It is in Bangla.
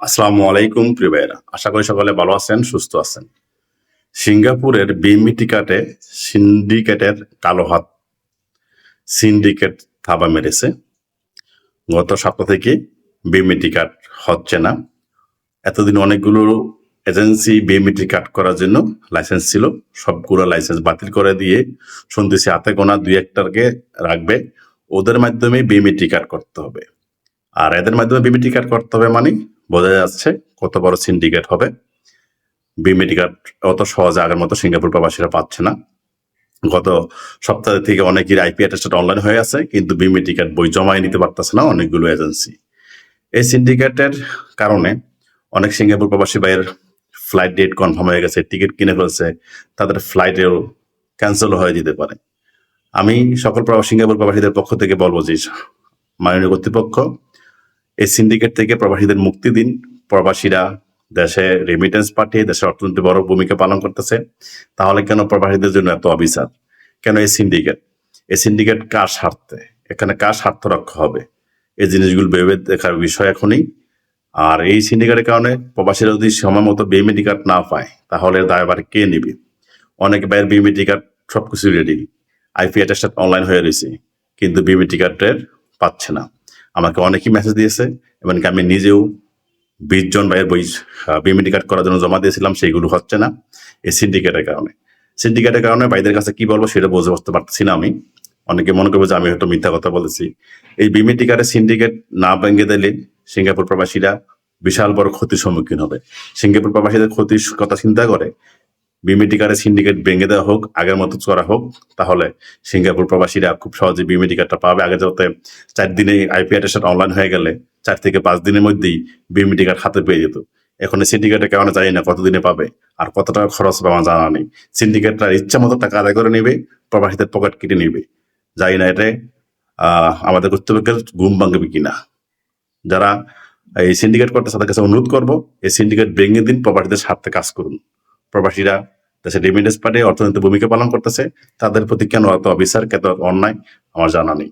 আসসালামু আলাইকুম, প্রিয় ভাইয়েরা। আশা করি সকলে ভালো আছেন, সুস্থ আছেন। সিঙ্গাপুরের বিএমইটি কাটে, সিন্ডিকেটের কালো হাত সিন্ডিকেট থাবা মেরেছে। গত সপ্তাহ থেকে বিএমইটি কার্ড হচ্ছে না। এতদিন অনেকগুলো এজেন্সি বিএমইটি কার্ড করার জন্য লাইসেন্স ছিল। সবগুলো লাইসেন্স বাতিল করে দিয়ে শুনতেছি হাতে গোনা দুই একটাকে রাখবে। ওদের মাধ্যমে বিএমইটি কার্ড করতে হবে। আর এদের মাধ্যমে বিমিটি কার্ড করতে হবে মানে বোঝা যাচ্ছে কত বড় সিন্ডিকেট হবে। বিমিটি কার্ড অত সহজে আগের মতো সিঙ্গাপুর প্রবাসীরা পাচ্ছে না। গত সপ্তাহ থেকে অনেকের আইপি অ্যাটেস্টেড অনলাইন হয়ে আছে, কিন্তু বিমিটি কার্ড বই জমায় নিতে পারতেছে না অনেকগুলো এজেন্সি এই সিন্ডিকেটের কারণে অনেক সিঙ্গাপুর প্রবাসী ভাইয়ের ফ্লাইট ডেট কনফার্ম হয়ে গেছে টিকিট কিনে ফেলছে, তাদের ফ্লাইটেও ক্যান্সেল হয়ে যেতে পারে। আমি সকল সিঙ্গাপুর প্রবাসীদের পক্ষ থেকে বলব যে, মাননীয় কর্তৃপক্ষ এই সিন্ডিকেট থেকে প্রবাসীদের মুক্তি দিন। প্রবাসীরা দেশে রেমিটেন্স পাঠিয়ে দেশের অর্থনীতি বড় ভূমিকা পালন করতেছে। তাহলে কেন প্রবাসীদের জন্য এত অবিচার? কেন এই সিন্ডিকেট এই সিন্ডিকেট কার স্বার্থে? এখানে কার স্বার্থ রক্ষা হবে? এই জিনিসগুলো ভেবে দেখার বিষয় এখনই। আর এই সিন্ডিকেটের কারণে প্রবাসীরা যদি সময় মতো বিএমএডি কার্ড না পায়, তাহলে এর দায়ভার কে নিবে? অনেক বাইরের বিএমএডি কার্ড সবকিছু রেডি আইপি অ্যাটেস্টেড অনলাইন হয়ে রয়েছে, কিন্তু বিএমএডি কার্ডের পাচ্ছে না। আমাকে অনেকেই মেসেজ দিয়েছে, এমনকি আমি নিজেও বিশ জন ভাইয়ের বই বিএমডি কার্ড করার জন্য জমা দিয়েছিলাম, সেইগুলো হচ্ছে না এই সিন্ডিকেটের কারণে। সিন্ডিকেটের কারণে ভাইদের কাছে কি বলব সেটা বুঝে বসতে পারতেছি না আমি। অনেকে মনে করবে যে আমি হয়তো মিথ্যা কথা বলেছি। এই বিএমডি কার্ডের সিন্ডিকেট না ভেঙে দিলে সিঙ্গাপুর প্রবাসীরা বিশাল বড় ক্ষতির সম্মুখীন হবে। সিঙ্গাপুর প্রবাসীদের ক্ষতির কথা চিন্তা করে বিমিটি কার্ডের সিন্ডিকেট ভেঙে দেওয়া হোক, আগের মতো করা হোক, তাহলে সিঙ্গাপুর প্রবাসীরা খুব সহজে বিমিটি কার্ডটা পাবে। আগে যাতে চার দিনে আইপি অ্যাটেস্টেড অনলাইন হয়ে গেলে চার থেকে পাঁচ দিনের মধ্যেই বিমিটি কার্ড হাতে পেয়ে যেত। এখন সিন্ডিকেটের কারণে জানি না কতদিনে পাবে, আর কত টাকা খরচ হবে আমার জানা নেই। সিন্ডিকেটরা ইচ্ছা মতো টাকা আদায় করে নেবে, প্রবাসীদের পকেট কেটে নেবে। জানি না এটা আমাদের কর্তৃপক্ষের ঘুম ভাঙবে কিনা। যারা এই সিন্ডিকেট করতে তাদের কাছে অনুরোধ করব, এই সিন্ডিকেট ভেঙে দিন, প্রবাসীদের স্বার্থে কাজ করুন। প্রবাসীরা দেশের রেমিডেন্স পার্টি অর্থনৈতিক ভূমিকা পালন করতেছে, তাদের প্রতি কেন এত অবিচার কেন অন্যায়? আমার জানা নেই।